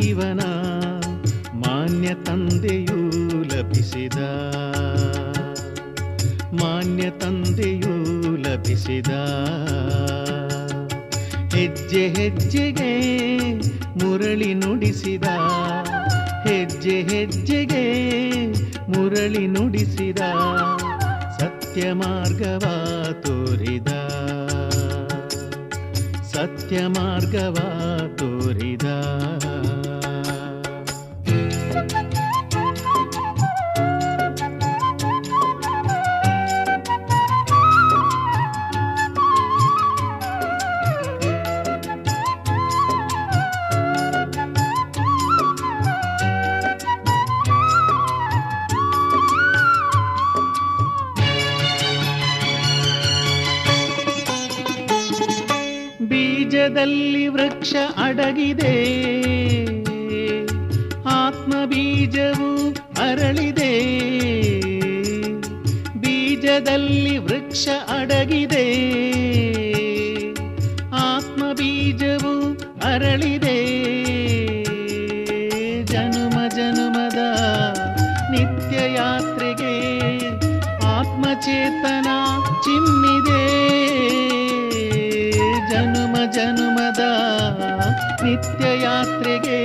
ಜೀವನ ಮಾನ್ಯ ತಂದೆಯೂ ಲಭಿಸಿದ. ಮಾನ್ಯ ತಂದೆಯೂ ಲಭಿಸಿದ. ಹೆಜ್ಜೆ ಹೆಜ್ಜೆಗೆ ಮುರಳಿ ನುಡಿಸಿದ. ಹೆಜ್ಜೆ ಹೆಜ್ಜೆಗೆ ಮುರಳಿ ನುಡಿಸಿದ. ಸತ್ಯ ಮಾರ್ಗವ ತೋರಿದ. ಸತ್ಯ ಮಾರ್ಗವ ತೋರಿದ. ಬೀಜದಲ್ಲಿ ವೃಕ್ಷ ಅಡಗಿದೆ. ಆತ್ಮ ಬೀಜವು ಅರಳಿದೆ. ಬೀಜದಲ್ಲಿ ವೃಕ್ಷ ಅಡಗಿದೆ. ಆತ್ಮ ಬೀಜವು ಅರಳಿದೆ. ಜನುಮ ಜನುಮದ ನಿತ್ಯ ಯಾತ್ರೆಗೆ ಆತ್ಮಚೇತನ ಚಿಮ್ಮಿದೆ. ಜನುಮದ ನಿತ್ಯ ಯಾತ್ರೆಗೆ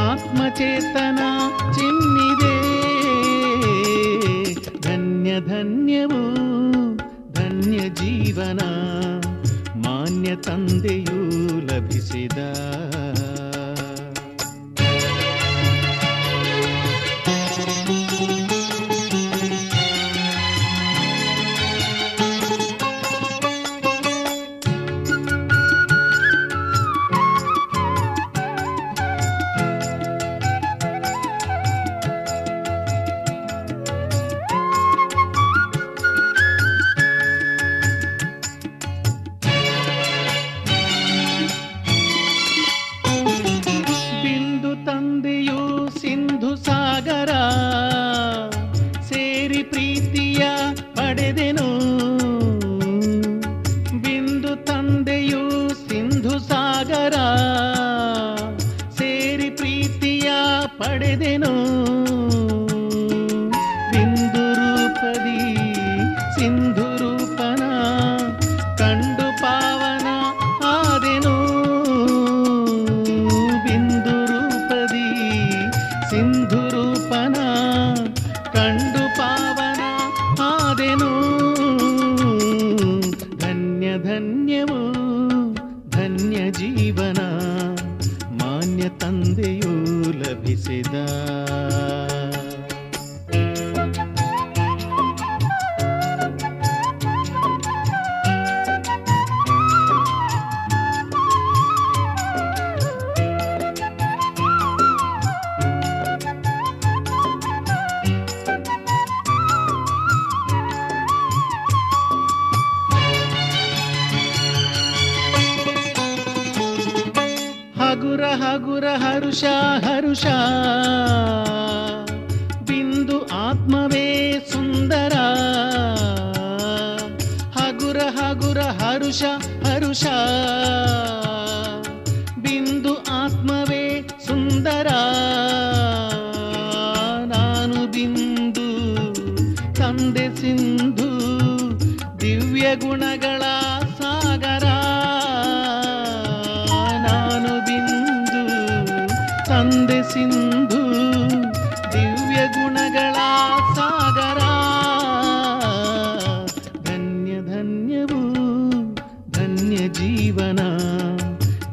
ಆತ್ಮಚೇತನ ಚಿಮ್ಮಿದೆ ಧನ್ಯ ಧನ್ಯವು ಧನ್ಯ ಜೀವನ ಮಾನ್ಯ ತಂದೆಯೂ ಲಭಿಸಿದ ಪಡೆದೆನು ಬಿಂದು ರೂಪದಿ ಸಿಂಧು ರೂಪನ ಕಂಡು ಪಾವನ ಆದೆನು ಬಿಂದು ರೂಪದಿ ಸಿಂಧು ರೂಪನ ಕಂಡು ಪಾವನ ಆದೆನು ಧನ್ಯ ಧನ್ಯವು ಧನ್ಯ ಜೀವನ ಮಾನ್ಯ ತಂದೆಯೂ ಲಭಿಸಿದ ಹಗುರ ಹರುಷ ಹರುಷ. ಬಿಂದು ಆತ್ಮವೇ ಸುಂದರ. ಹಗುರ ಹಗುರ, ಹರುಷ ಹರುಷ. ಬಿಂದು ಆತ್ಮವೇ ಸುಂದರ. ನಾನು ಬಿಂದು, ತಂದೆ ಸಿಂಧು, ದಿವ್ಯ ಗುಣಗಳ ತಂದೆ ಸಿಂಧು ದಿವ್ಯ ಗುಣಗಳ ಸಾಗರ. ಧನ್ಯ ಧನ್ಯವು ಧನ್ಯ ಜೀವನ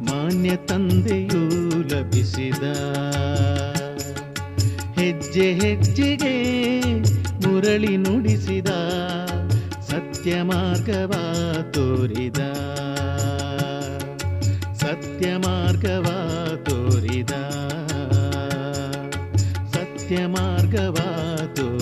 ಮಾನ್ಯ ತಂದೆಯೂ ಲಭಿಸಿದ. ಹೆಜ್ಜೆ ಹೆಜ್ಜೆಗೆ ಮುರಳಿ ನುಡಿಸಿದ, ಸತ್ಯ ಮಾರ್ಗವ ತೋರಿದ. ಸತ್ಯ ಮಾರ್ಗವ നിത്യമാർഗവാതോ